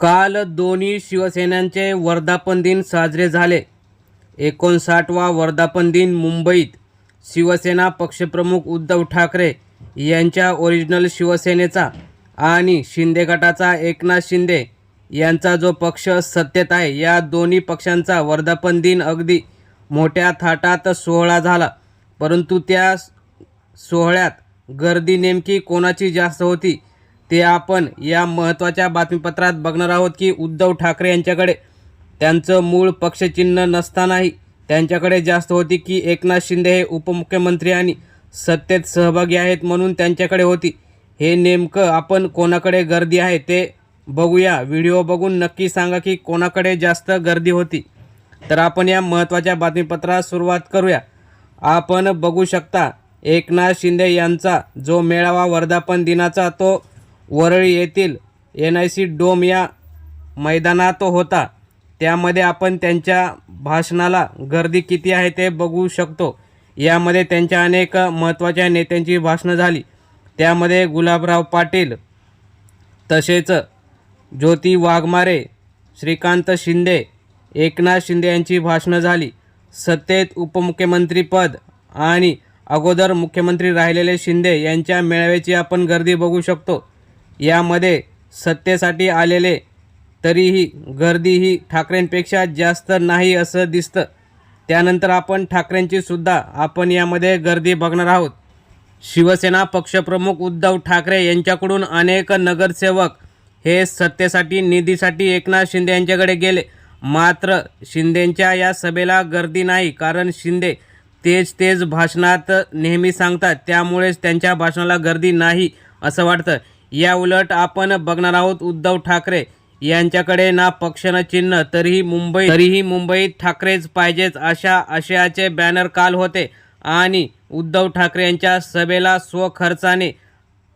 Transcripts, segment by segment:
काल दोन्ही शिवसेनांचे वर्धापन दिन साजरे झाले. एकोणसाठवा वर्धापन दिन मुंबईत शिवसेना पक्षप्रमुख उद्धव ठाकरे यांच्या ओरिजिनल शिवसेनेचा आणि शिंदे गटाचा एकनाथ शिंदे यांचा जो पक्ष सत्तेत आहे या दोन्ही पक्षांचा वर्धापन दिन अगदी मोठ्या थाटात सोहळा झाला. परंतु त्या सोहळ्यात गर्दी नेमकी कोणाची जास्त होती ते आपण या महत्त्वाच्या बातमीपत्रात बघणार आहोत की उद्धव ठाकरे यांच्याकडे त्यांचं मूळ पक्षचिन्ह नसतानाही त्यांच्याकडे जास्त होती की एकनाथ शिंदे हे उपमुख्यमंत्री आणि सत्तेत सहभागी आहेत म्हणून त्यांच्याकडे होती. हे नेमकं आपण कोणाकडे गर्दी आहे ते बघूया. व्हिडिओ बघून नक्की सांगा की कोणाकडे जास्त गर्दी होती. तर आपण या महत्त्वाच्या बातमीपत्रास सुरुवात करूया. आपण बघू शकता एकनाथ शिंदे यांचा जो मेळावा वर्धापन दिनाचा तो वरळी येथील एन आय सी डोम या मैदानात होता. त्यामध्ये आपण त्यांच्या भाषणाला गर्दी किती आहे ते बघू शकतो. यामध्ये त्यांच्या अनेक महत्त्वाच्या नेत्यांची भाषणं झाली. त्यामध्ये गुलाबराव पाटील तसेच ज्योती वाघमारे श्रीकांत शिंदे एकनाथ शिंदे यांची भाषणं झाली. सत्तेत उपमुख्यमंत्रीपद आणि अगोदर मुख्यमंत्री राहिलेले शिंदे यांच्या मेळाव्याची आपण गर्दी बघू शकतो. यामध्ये सत्तेसाठी आलेले तरीही गर्दी ही ठाकरेंपेक्षा जास्त नाही असं दिसतं. त्यानंतर आपण ठाकरेंची सुद्धा आपण यामध्ये गर्दी बघणार आहोत. शिवसेना पक्षप्रमुख उद्धव ठाकरे यांच्याकडून अनेक नगरसेवक हे सत्तेसाठी निधीसाठी एकनाथ शिंदे यांच्याकडे गेले. मात्र शिंदेंच्या या सभेला गर्दी नाही कारण शिंदे तेच तेच भाषणात नेहमी सांगतात त्यामुळेच त्यांच्या भाषणाला गर्दी नाही असं वाटतं. या उलट आपण बघणार आहोत उद्धव ठाकरे. यांच्याकडे ना पक्ष ना चिन्ह तरीही मुंबई तरीही मुंबईत ठाकरेच पाहिजेच अशा आशयाचे बॅनर काल होते. आणि उद्धव ठाकरे यांच्या सभेला स्वखर्चाने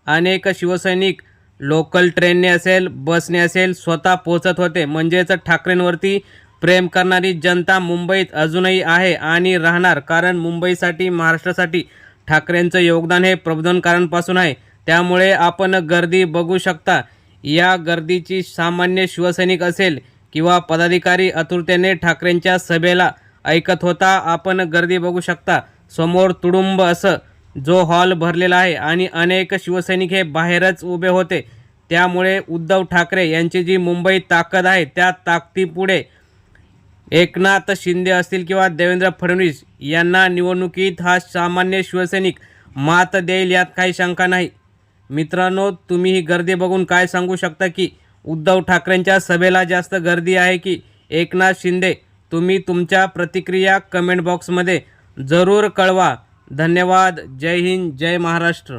अनेक शिवसैनिक लोकल ट्रेनने असेल बसने असेल स्वतः पोचत होते. म्हणजेच ठाकरेंवरती प्रेम करणारी जनता मुंबईत अजूनही आहे आणि राहणार. कारण मुंबईसाठी महाराष्ट्रासाठी ठाकरेंचं योगदान हे प्रबोधनकारांपासून आहे. त्यामुळे आपण गर्दी बघू शकता. या गर्दीची सामान्य शिवसैनिक असेल किंवा पदाधिकारी आतुरतेने ठाकरेंच्या सभेला ऐकत होता आपण गर्दी बघू शकता. समोर तुडुंब असं जो हॉल भरलेला आहे आणि अनेक शिवसैनिक हे बाहेरच उभे होते. त्यामुळे उद्धव ठाकरे यांची जी मुंबई ताकद आहे त्या ताकदीपुढे एकनाथ शिंदे असतील किंवा देवेंद्र फडणवीस यांना निवडणुकीत हा सामान्य शिवसैनिक मात देईल यात काही शंका नाही. मित्रांनो तुम्ही ही गर्दी बघून काय सांगू शकता की उद्धव ठाकरेंच्या सभेला जास्त गर्दी आहे की एकनाथ शिंदे? तुम्ही तुमच्या प्रतिक्रिया कमेंट बॉक्समध्ये जरूर कळवा. धन्यवाद. जय हिंद. जय महाराष्ट्र.